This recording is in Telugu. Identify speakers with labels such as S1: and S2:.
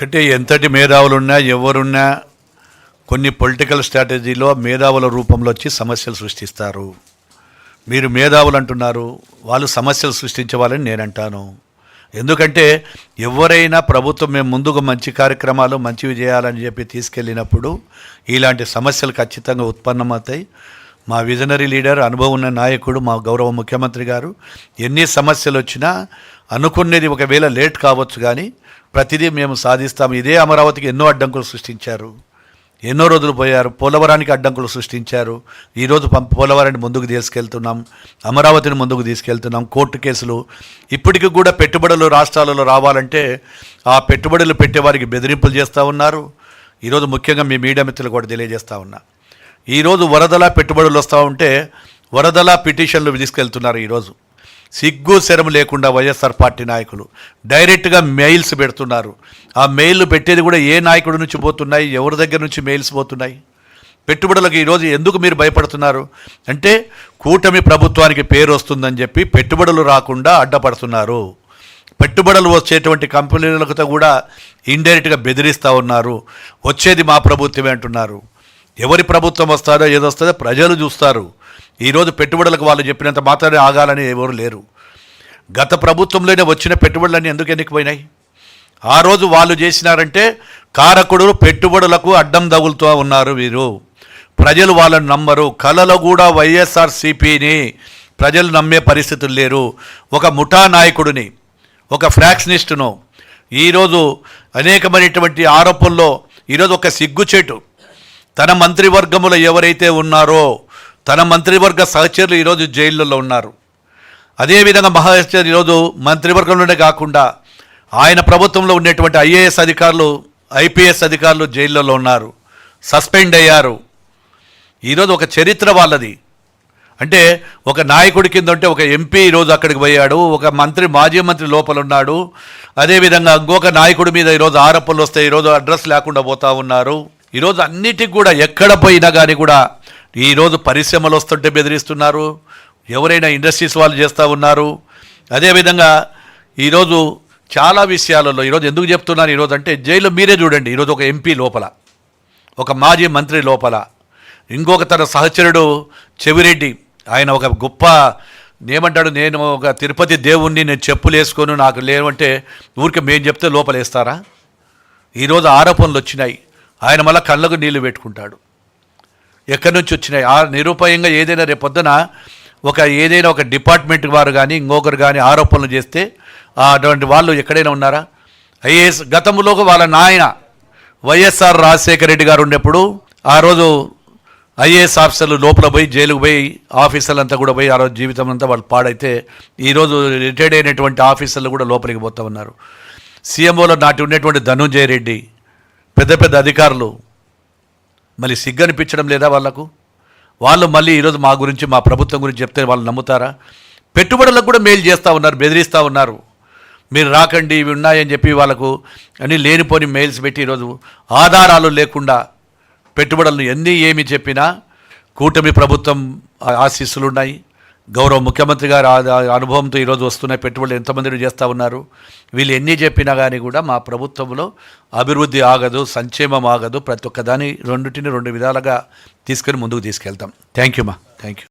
S1: ఒక్కటే ఎంతటి మేధావులున్నా ఎవరున్నా కొన్ని పొలిటికల్ స్ట్రాటజీలో మేధావుల రూపంలో వచ్చి సమస్యలు సృష్టిస్తారు. మీరు మేధావులు అంటున్నారు వాళ్ళు సమస్యలు సృష్టించే వాళ్ళని నేను అంటాను ఎందుకంటే ఎవరైనా ప్రభుత్వం మేము ముందుకు మంచి కార్యక్రమాలు మంచివి చేయాలని చెప్పి తీసుకెళ్ళినప్పుడు ఇలాంటి సమస్యలు ఖచ్చితంగా ఉత్పన్నమవుతాయి. మా విజనరీ లీడర్ అనుభవం ఉన్న నాయకుడు మా గౌరవ ముఖ్యమంత్రి గారు ఎన్ని సమస్యలు వచ్చినా అనుకునేది ఒకవేళ లేట్ కావచ్చు కానీ ప్రతిదీ మేము సాధిస్తాం. ఇదే అమరావతికి ఎన్నో అడ్డంకులు సృష్టించారు. ఎన్నో రోజులు పోయారు. పోలవరానికి అడ్డంకులు సృష్టించారు. ఈరోజు పం పోలవరాన్ని ముందుకు తీసుకెళ్తున్నాం. అమరావతిని ముందుకు తీసుకెళ్తున్నాం. కోర్టు కేసులు. ఇప్పటికి కూడా పెట్టుబడులు రాష్ట్రాలలో రావాలంటే ఆ పెట్టుబడులు పెట్టేవారికి బెదిరింపులు చేస్తూ ఉన్నారు. ఈరోజు ముఖ్యంగా మీ మీడియా మిత్రులు కూడా తెలియజేస్తూ ఉన్నా. ఈరోజు వరదలా పెట్టుబడులు వస్తూ ఉంటే వరదలా పిటిషన్లు తీసుకెళ్తున్నారు ఈరోజు సిగ్గు శరం లేకుండా వైఎస్ఆర్ పార్టీ నాయకులు డైరెక్ట్గా మెయిల్స్ పెడుతున్నారు. ఆ మెయిల్ పెట్టేది కూడా ఏ నాయకుడి నుంచి పోతున్నాయి ఎవరి దగ్గర నుంచి మెయిల్స్ పోతున్నాయి? పెట్టుబడులకు ఈరోజు ఎందుకు మీరు భయపడుతున్నారు? అంటే కూటమి ప్రభుత్వానికి పేరు వస్తుందని చెప్పి పెట్టుబడులు రాకుండా అడ్డపడుతున్నారు. పెట్టుబడులు వచ్చేటువంటి కంపెనీలతో కూడా ఇండైరెక్ట్గా బెదిరిస్తూ ఉన్నారు. వచ్చేది మా ప్రభుత్వమే అంటున్నారు. ఎవరి ప్రభుత్వం వస్తారో ఏదో వస్తుందో ప్రజలు చూస్తారు. ఈరోజు పెట్టుబడులకు వాళ్ళు చెప్పినంత మాత్రమే ఆగాలని ఎవరు లేరు. గత ప్రభుత్వంలోనే వచ్చిన పెట్టుబడులన్నీ ఎందుకు ఎన్నికపోయినాయి ఆ రోజు వాళ్ళు చేసినారంటే కారకుడు పెట్టుబడులకు అడ్డం తగులుతూ ఉన్నారు వీరు. ప్రజలు వాళ్ళని నమ్మరు. కళలో కూడా వైఎస్ఆర్ సిపిని ప్రజలు నమ్మే పరిస్థితులు లేరు. ఒక ముఠా నాయకుడిని ఒక ఫ్రాక్షనిస్టును ఈరోజు అనేకమైనటువంటి ఆరోపణల్లో ఈరోజు ఒక సిగ్గుచేటు తన మంత్రివర్గములో ఎవరైతే ఉన్నారో తన మంత్రివర్గ సహచరులు ఈరోజు జైళ్ళలో ఉన్నారు. అదేవిధంగా మహారాష్ట్ర ఈరోజు మంత్రివర్గంలోనే కాకుండా ఆయన ప్రభుత్వంలో ఉండేటువంటి ఐఏఎస్ అధికారులు ఐపీఎస్ అధికారులు జైళ్ళలో ఉన్నారు. సస్పెండ్ అయ్యారు. ఈరోజు ఒక చరిత్ర వాళ్ళది. అంటే ఒక నాయకుడి కింద ఉంటే ఒక ఎంపీ ఈరోజు అక్కడికి పోయాడు ఒక మంత్రి మాజీ మంత్రి లోపల ఉన్నాడు. అదేవిధంగా ఇంకొక నాయకుడి మీద ఈరోజు ఆరోపణలు వస్తే ఈరోజు అడ్రస్ లేకుండా పోతా ఉన్నారు. ఈరోజు అన్నిటికి కూడా ఎక్కడ పోయినా కానీ కూడా ఈరోజు పరిశ్రమలు వస్తుంటే బెదిరిస్తున్నారు. ఎవరైనా ఇండస్ట్రీస్ వాళ్ళు చేస్తూ ఉన్నారు. అదేవిధంగా ఈరోజు చాలా విషయాలలో ఈరోజు ఎందుకు చెప్తున్నాను ఈరోజు అంటే జైలు మీరే చూడండి ఈరోజు ఒక ఎంపీ లోపల ఒక మాజీ మంత్రి లోపల. ఇంకొక తన సహచరుడు చెవిరెడ్డి ఆయన ఒక గొప్ప ఏమంటాడు నేను ఒక తిరుపతి దేవుణ్ణి నేను చెప్పులు వేసుకొని నాకు లేవంటే ఊరికి మేము చెప్తే లోపలేస్తారా? ఈరోజు ఆరోపణలు వచ్చినాయి. ఆయన మళ్ళీ కళ్ళకు నీళ్ళు పెట్టుకుంటాడు. ఎక్కడి నుంచి వచ్చినాయి? ఆ నిరుపాయంగా ఏదైనా రేపొద్దున ఒక ఏదైనా ఒక డిపార్ట్మెంట్ వారు కానీ ఇంకొకరు కానీ ఆరోపణలు చేస్తే అటువంటి వాళ్ళు ఎక్కడైనా ఉన్నారా? ఐఏఎస్ గతంలో వాళ్ళ నాయన వైఎస్ఆర్ రాజశేఖర రెడ్డి గారు ఉండేప్పుడు ఆ రోజు ఐఏఎస్ ఆఫీసర్లు లోపల పోయి జైలుకు పోయి ఆఫీసర్లు అంతా కూడా పోయి ఆ రోజు జీవితం అంతా వాళ్ళు పాడైతే ఈరోజు రిటైర్డ్ అయినటువంటి ఆఫీసర్లు కూడా లోపలికి పోతా ఉన్నారు. సీఎంఓలో నాటి ఉండేటువంటి ధనుంజయ రెడ్డి పెద్ద పెద్ద అధికారులు మళ్ళీ సిగ్గనిపించడం లేదా వాళ్ళకు? వాళ్ళు మళ్ళీ ఈరోజు మా గురించి మా ప్రభుత్వం గురించి చెప్తే వాళ్ళు నమ్ముతారా? పెట్టుబడులకు కూడా మేలు చేస్తూ ఉన్నారు బెదిరిస్తూ ఉన్నారు. మీరు రాకండి ఇవి ఉన్నాయని చెప్పి వాళ్ళకు అని లేనిపోని మెయిల్స్ పెట్టి ఈరోజు ఆధారాలు లేకుండా పెట్టుబడులను ఎన్ని ఏమి చెప్పినా కూటమి ప్రభుత్వం ఆశీస్సులు ఉన్నాయి. గౌరవ ముఖ్యమంత్రి గారు అనుభవంతో ఈరోజు వస్తున్న పెట్టుబడులు ఎంతమంది చేస్తూ ఉన్నారు? వీళ్ళు ఎన్ని చెప్పినా కానీ కూడా మా ప్రభుత్వంలో అభివృద్ధి ఆగదు సంక్షేమం ఆగదు. ప్రతి ఒక్కదాని రెండింటిని రెండు విధాలుగా తీసుకొని ముందుకు తీసుకెళ్తాం. థ్యాంక్ యూ మా. Thank you.